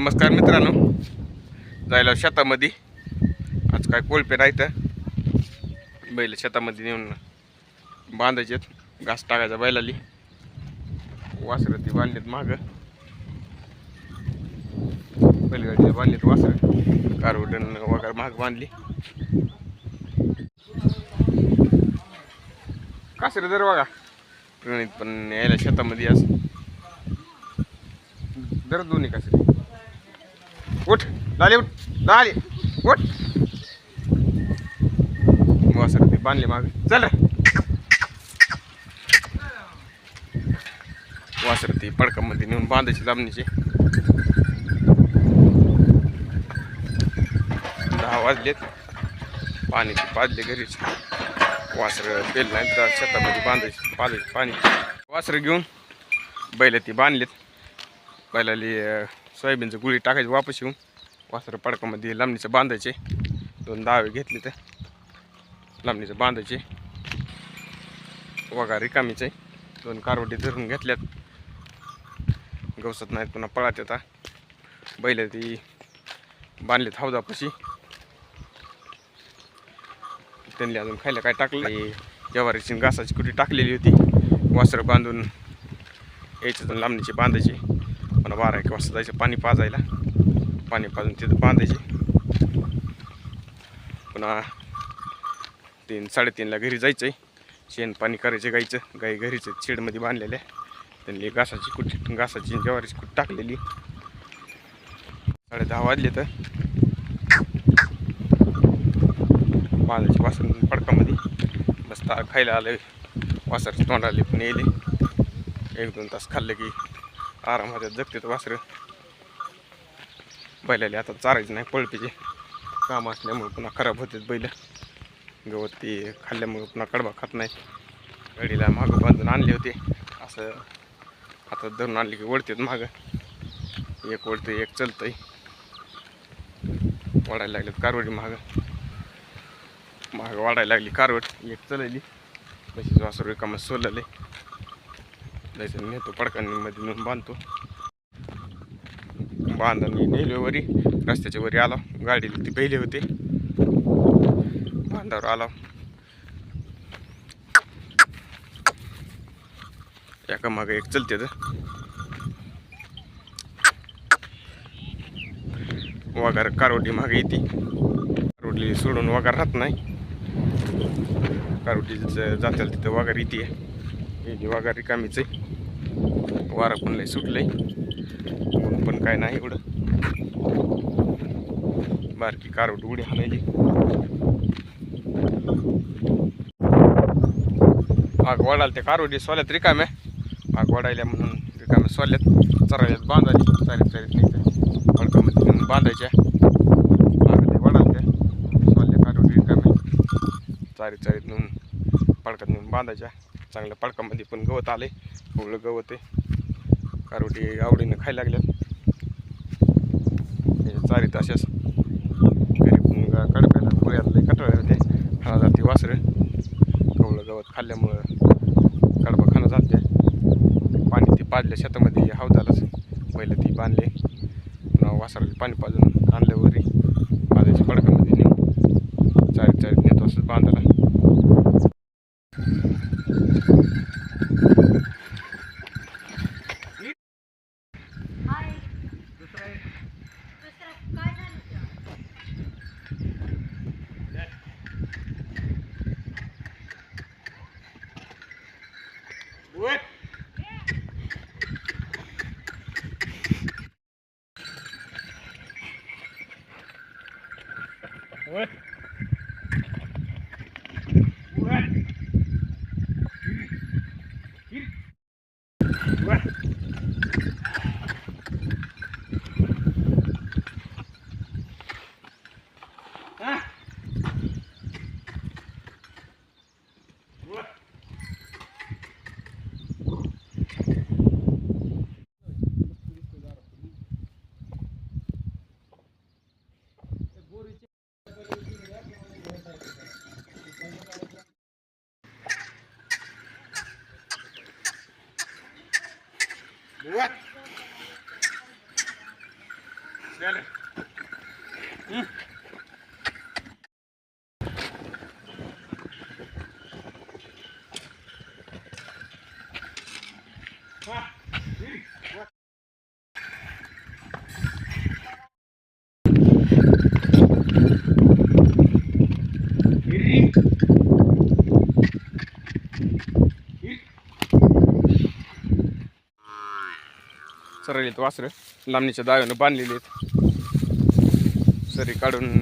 नमस्कार मित्रांनो. जायला शेतामध्ये. आज काय कोळपे राहतं बैल शेतामध्ये नेऊन बांधायचे घास टाकायचा बैलाली. वासरं ती बांधलीत माग. बैलगाडीला बांधलीत वासरं. कारवडन वगैरे माग बांधली. कासरे जर बघा. प्रणित पण यायला शेतामध्ये आज. दर दोन्ही कासरे. उठ लाली उठ लाली उठ. वासर ते बांधले माग. चल. वासर ती पडकामध्ये नेऊन बांधायची लांबणीची. दहा वाजलेत. पाणी पाजले घरीच. वासर बेल नाही तर शेतामध्ये बांधायची पाजायची पाणी. वासर घेऊन बैल ती बांधलेत. बैलाली सोयाबीनचं गुळी टाकायची वापस येऊन. वासर पडकामध्ये लांबणीचं बांधायचे. दोन दावे घेतले तर लांबणीचं बांधायचे. वगा रिकामीचे. दोन कारवटी धरून घेतल्यात. गवसत नाहीत पुन्हा पळात आता. बैल ती बांधलेत हौदापाशी. त्यांनी अजून खायला काय टाकलं जवारीची घासाची कुठी टाकलेली होती. वासरं बांधून यायचं लांबणीची बांधायची. पुन्हा बारा एक वाजता जायचं पाणी पाजायला. पाणी पाजून तिथं बांधायचे. पुन्हा तीन साडेतीनला घरी जायचं आहे शेण पाणी करायचं गाईचं. गाई घरीच शेडमध्ये बांधलेल्या. त्यांनी घासाची कुठ घासाची ज्वारीची कुठ टाकलेली. साडे दहा वाजले तर बांधायचे वासर पडकामध्ये मस्त खायला आलं वासर तोंडाले पण येले एक दोन तास खाल्लं की आरामात जगते वासरं. बैलाले आता चारायचं नाही पळपीचे काम असल्यामुळे पुन्हा खराब होते बैल. गवत ते खाल्ल्यामुळे पुन्हा कडबा खात नाही गाडीला मागं बांधून आणले होते. असं आता धरून आणले की ओढतात मागं. एक ओढतं एक चलतंय. वाढायला लागलेत कारवडी मागं. मागं वाढायला लागली कारवड. एक चलली. तशीच वासर रिकामं सोलले जायचं नेतो पडकांमध्ये नेऊन बांधतो. बांधणी नेले वरी रस्त्याच्या वरी आला गाडीला ती पहिले होते. बांधावर आला. एका मागे एक चलते तर वगार कारवटी मागे येते. कारोडी सोडून वगार राहत नाही. कारवटी जाताल तिथं वगार येते. ही वगार कामीच आहे. वारा पण लय सुटलंय. ऊन पण काय नाही एवढं. बारकी कारवट उडी हालायली आग वाढाल ते कारवडी सोल्यात रिकाम्या. आग वाढायल्या म्हणून रिकाम्या सोल्यात. चरायल्यात बांधायची. चारीत चारीत नाही फडकामध्ये नेऊन बांधायच्या. आग ते त्या कारवडी चारीत चारीत नेऊन पडकात नेऊन बांधायच्या. चांगल्या पडकामध्ये पण गवत आले. कोवळं गवत आहे कारवटी आवडीनं खायला लागल्यात. चारीत अशाच घरी पण कडप्याला पुळ्यात कटाळे होते. खाणं जाते वासरं. कवळं गवत खाल्ल्यामुळं कडबा खाणं जाते पाणी ते पाजल्या शेतामध्ये हौदालाच पहिलं ती बांधले. पुन्हा वासराला पाणी पाजून आणलं वरी. पाजायच्या पडकामध्ये नेऊन. चारीत चारीत नेतो असं बांधायला. What? Вот. Сняли. М? А, вот. सरळीत वासरं लांबणीच्या दाव्यानं बांधलेली आहेत. सरी काढून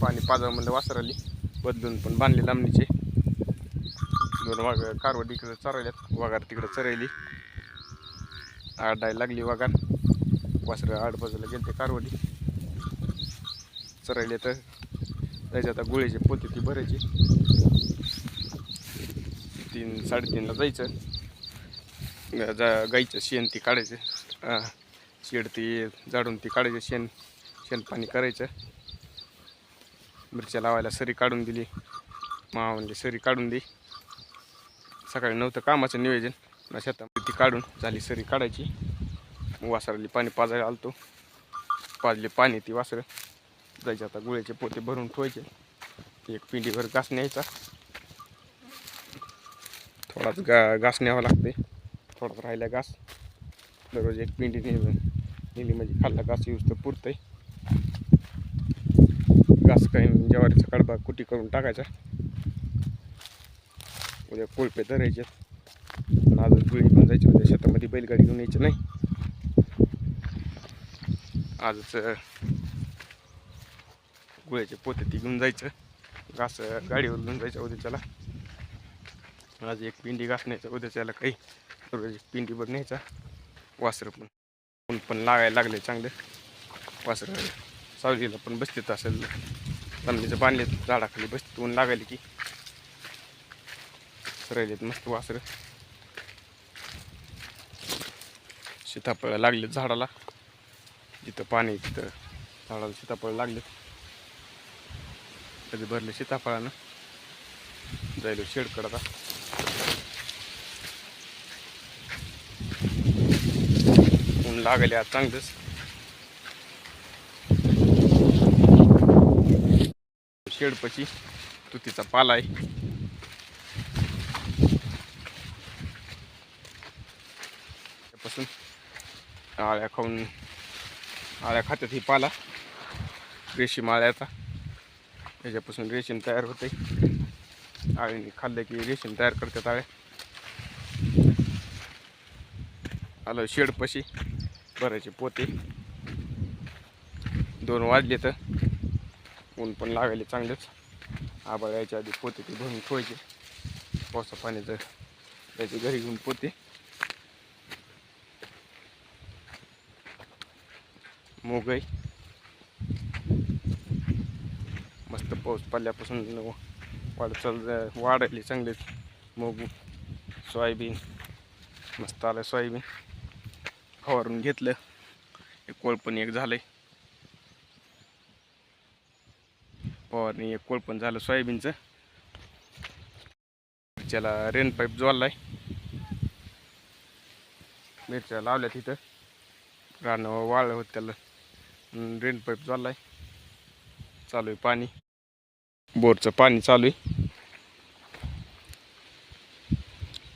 पाणी पाजावं म्हणलं वासराली. बदलून पण बांधले लांबणीचे. दोन वाघ कारवड इकडं चरवल्यात वाघार तिकडं चरायली. आडायला लागली वाघार. वासरं आड बाजूला गेलते कारवडी चरायले तर जायचं आता गोळीचे पोते ती भरायची. तीन साडेतीनला जायचं. जा गाईचं शेण ती काढायचं. शेड ती जाडून ती काढायचं शेण शेण पाणी करायचं. मिरच्या लावायला सरी काढून दिली. मामा म्हणजे सरी काढून दे. सकाळी नव्हतं कामाचं नियोजन. शेतामध्ये ती काढून झाली सरी काढायची. वासराली पाणी पाजायला आलतो. पाजले पाणी ती वासरं जायचे. आता गुळ्याचे पोते भरून ठेवायचे. एक पिंडीभर घास न्यायचा. थोडाच गा घास न्यावा लागते थोडाच राहिला घास. दररोज एक पिंडी नेली नेली म्हणजे खाल्ला घास यूज तर पुरतंय. घास काही ज्वारीचा कडबा कुटी करून टाकायचा. उद्या कोळपे धरायचे. आज गुळी घेऊन जायचे उद्या शेतामध्ये बैलगाडी घेऊन यायची नाही. आजच गुळ्याचे पोते ती घेऊन जायचं. घास गाडीवर घेऊन जायचं उद्याच्याला. आज एक पिंडी घासण्याचं उद्याच्याला काही दररोज पिंडी पण न्यायचा. वासरं पण. ऊन पण लागायला लागले चांगले. वासरं सावलीला पण बसतेत असेल. जमिनीचं बांधले झाडाखाली बसते ऊन लागायला की. राहिलेत मस्त वासरं. सीताफळ लागले झाडाला. जिथं पाणी तिथं झाडाला सीताफळ लागलेत कधी भरले सीताफळानं? जायलो शेडकड आता. लागले आज चांगलंच. शेडपशी तुतीचा पाला आहे. त्यापासून आळ्या खाऊन आळ्या खात्यात ही पाला. रेशीम आळ्याचा. याच्यापासून रेशीम तयार होते आळीने खाल्लं की रेशीम तयार करतात आळ्या. आलं शेडपशी. भरायचे पोते. दोन वाजले तर ऊन पण लागायले चांगलेच. आबाळ यायच्या आधी पोते ते भरून ठेवायचे. पावसा पाण्याचं त्याचे घरी घेऊन पोते. मोगई. मस्त पाऊस पडल्यापासून वाढ चाल वाढायली चांगले मूग सोयाबीन. मस्त आलं सोयाबीन. फवारून घेतलं. एक कोळपण एक झालंय. फवारणी एक कोळपण झालं सोयाबीनचं. मिरच्याला रेन पाईप जोडलाय. मिरच्या लावल्या तिथं रान वाळ होत त्याला. रेन पाईप जोडलाय. चालू आहे पाणी. बोरचं पाणी चालू आहे.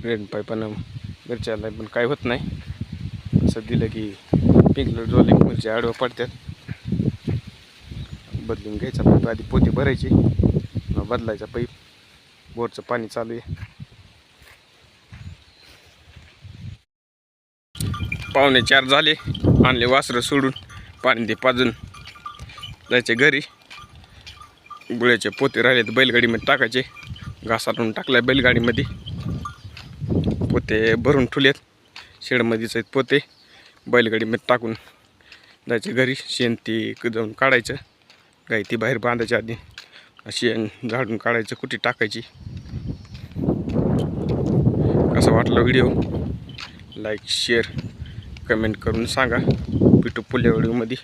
रेन पाईपानं मिरच्याला पण काही होत नाही. असं दिलं की पिंकलं जोडलं की आडवं पडतात बदलून घ्यायचा पाईप आधी पोती भरायची. बदलायचा पाईप. बोरचं पाणी चालू आहे. पावणे चार झाले. आणले वासरं सोडून. पाणी ते पाजून जायचे घरी. गुळ्याचे पोते राहिलेत बैलगाडीमध्ये टाकायचे. घास आणून टाकलाय बैलगाडीमध्ये. पोते भरून ठुलेत शेडमध्येच आहेत पोते. बैलगाडीमध्ये टाकून जायचं घरी. शेण ती जाऊन काढायचं. गाई ती बाहेर बांधायच्या आधी शेण झाडून काढायचं कुठे टाकायची. कसा वाटला व्हिडिओ? लाईक शेअर कमेंट करून सांगा. पिठू पुल्या व्हिडिओमध्ये.